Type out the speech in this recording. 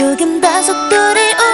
조금 더 속도를